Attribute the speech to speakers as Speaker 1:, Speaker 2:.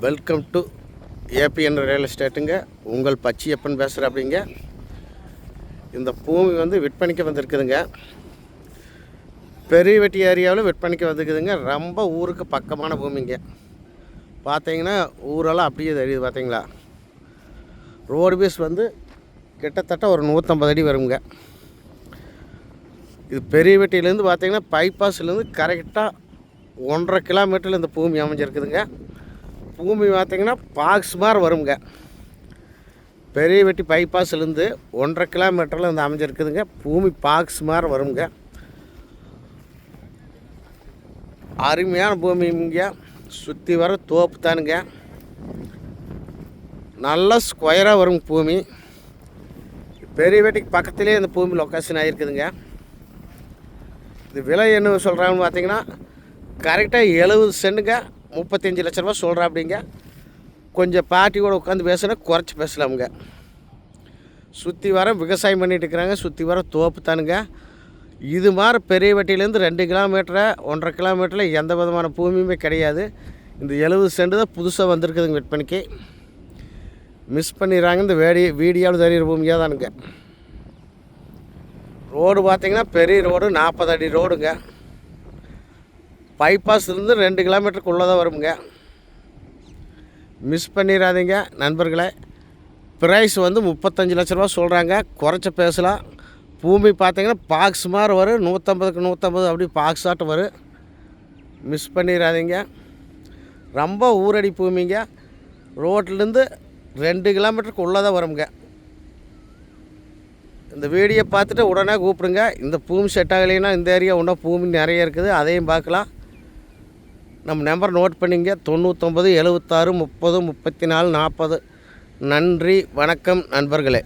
Speaker 1: Welcome to ABN real எஸ்டேட்டுங்க உங்கள் பச்சியப்பன் பேசுகிற அப்படிங்க இந்த பூமி வந்து விற்பனைக்கு வந்திருக்குதுங்க. பெரிய வெட்டி ஏரியாவில் விற்பனைக்கு வந்துருக்குதுங்க. ரொம்ப ஊருக்கு பக்கமான பூமிங்க. பார்த்தீங்கன்னா ஊரெல்லாம் அப்படியே தெரியுது பார்த்தீங்களா ரோடு பேஸ் வந்து கிட்டத்தட்ட ஒரு நூற்றம்பது அடி வருங்க. இது பெரிய வெட்டியிலேருந்து பார்த்தீங்கன்னா பைபாஸ்லேருந்து கரெக்டாக ஒன்றரை கிலோமீட்டரில் இந்த பூமி அமைஞ்சிருக்குதுங்க. பூமி பார்த்திங்கன்னா பாக்ஸ் மாதிரி வருங்க. பெரிய வெட்டி பைபாஸ்லேருந்து ஒன்றரை கிலோமீட்டரில் இந்த அமைஞ்சிருக்குதுங்க. பூமி பாக்ஸ் மாதிரி வருங்க. அருமையான பூமிங்க. சுற்றி வர தோப்பு தானுங்க. நல்லா ஸ்கொயராக வரும் பூமி. பெரிய வேட்டைக்கு பக்கத்துலேயே இந்த பூமி லொக்கேஷன் ஆகிருக்குதுங்க இது விலை என்ன சொல்கிறாங்கன்னு பார்த்தீங்கன்னா கரெக்டாக எழுபது சென்ட்டுங்க முப்பத்தஞ்சு லட்ச ரூபா சொல்கிறா அப்படிங்க கொஞ்சம் பார்ட்டியோட உட்காந்து பேசுனா குறைச்சி பேசலாமுங்க. சுற்றி வர விவசாயம் பண்ணிகிட்டு இருக்கிறாங்க சுற்றி வர தோப்பு தானுங்க. இது மாதிரி பெரிய வட்டியிலேருந்து ரெண்டு கிலோமீட்டரை ஒன்றரை கிலோமீட்டரில் எந்த விதமான பூமியுமே கிடையாது. இந்த எழுபது சென்ட் தான் புதுசாக வந்திருக்குதுங்க விற்பனைக்கு. மிஸ் பண்ணிடுறாங்க இந்த வேடி வீடியோவில் தெரியிற பூமியாக தானுங்க. ரோடு பார்த்திங்கன்னா பெரிய ரோடு நாற்பது அடி ரோடுங்க. பைபாஸ் இருந்து ரெண்டு கிலோமீட்டருக்குள்ளே தான் வருங்க மிஸ் பண்ணிடாதீங்க நண்பர்களே. ப்ரைஸ் வந்து முப்பத்தஞ்சு லட்ச ரூபா சொல்கிறாங்க குறைச்ச பேசலாம். பூமி பார்த்தீங்கன்னா பாக்ஸ் மாதிரி வரும். நூற்றம்பதுக்கு நூற்றம்பது அப்படி பாக்ஸ் ஆட்டம் வரும். மிஸ் பண்ணிடாதீங்க ரொம்ப ஊரடி பூமிங்க. ரோட்லேருந்து ரெண்டு கிலோமீட்டருக்கு உள்ளே தான் வருங்க இந்த வீடியோ பார்த்துட்டு உடனே கூப்பிடுங்க. இந்த பூமி செட் ஆகலைன்னா இந்த ஏரியா இன்னும் பூமி நிறைய இருக்குது. அதையும் பார்க்கலாம். நம்ம நம்பர் நோட் பண்ணிங்க. தொண்ணூத்தொம்பது எழுபத்தாறு முப்பது முப்பத்தி நாலு நாற்பது நன்றி வணக்கம் நண்பர்களே.